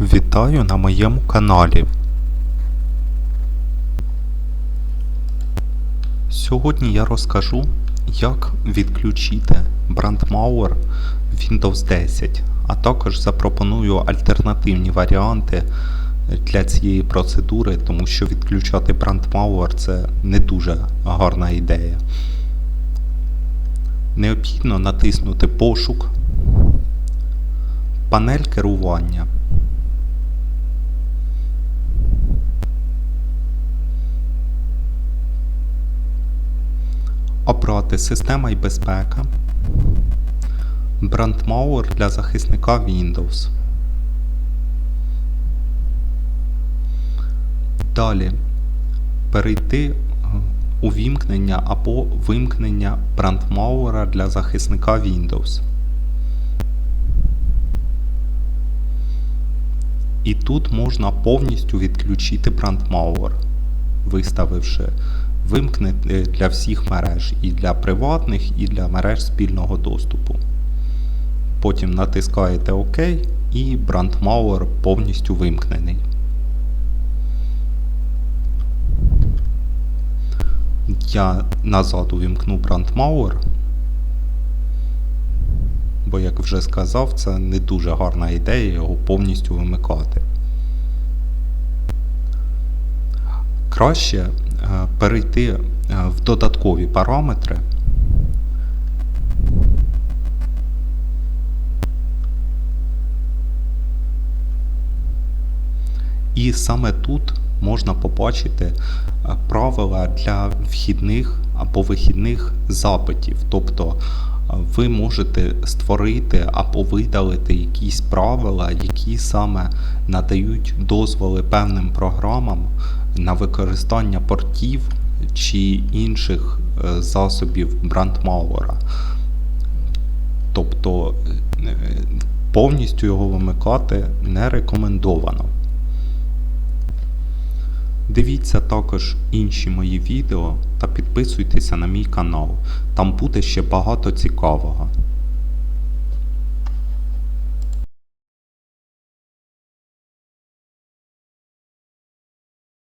Вітаю на моєму каналі. Сьогодні я розкажу, як відключити брандмауер Windows 10, а також запропоную альтернативні варіанти для цієї процедури, тому що відключати брандмауер це не дуже гарна ідея. Необхідно натиснути пошук, панель керування. Обрати Система і безпека. Брандмауер для захисника Windows. Далі перейти е, у вімкнення або вимкнення брандмауера для захисника Windows. І тут можна повністю відключити брандмауер, виставивши вимкнути для всіх мереж, і для приватних, і для мереж спільного доступу. Потім натискаєте ОК і брандмауер повністю вимкнений. Я назад увімкну брандмауер, бо, як вже сказав, це не дуже гарна ідея його повністю вимикати. Краще е, перейти е, в додаткові параметри. І саме тут можна побачити е, правила для вхідних або вихідних запитів. Тобто ви можете створити або видалити якісь правила, які саме надають дозволи певним програмам на використання портів чи інших е, засобів брандмауера. Тобто е, повністю його вимикати не рекомендовано. Дивіться також інші мої відео та підписуйтеся на мій канал. Там буде ще багато цікавого.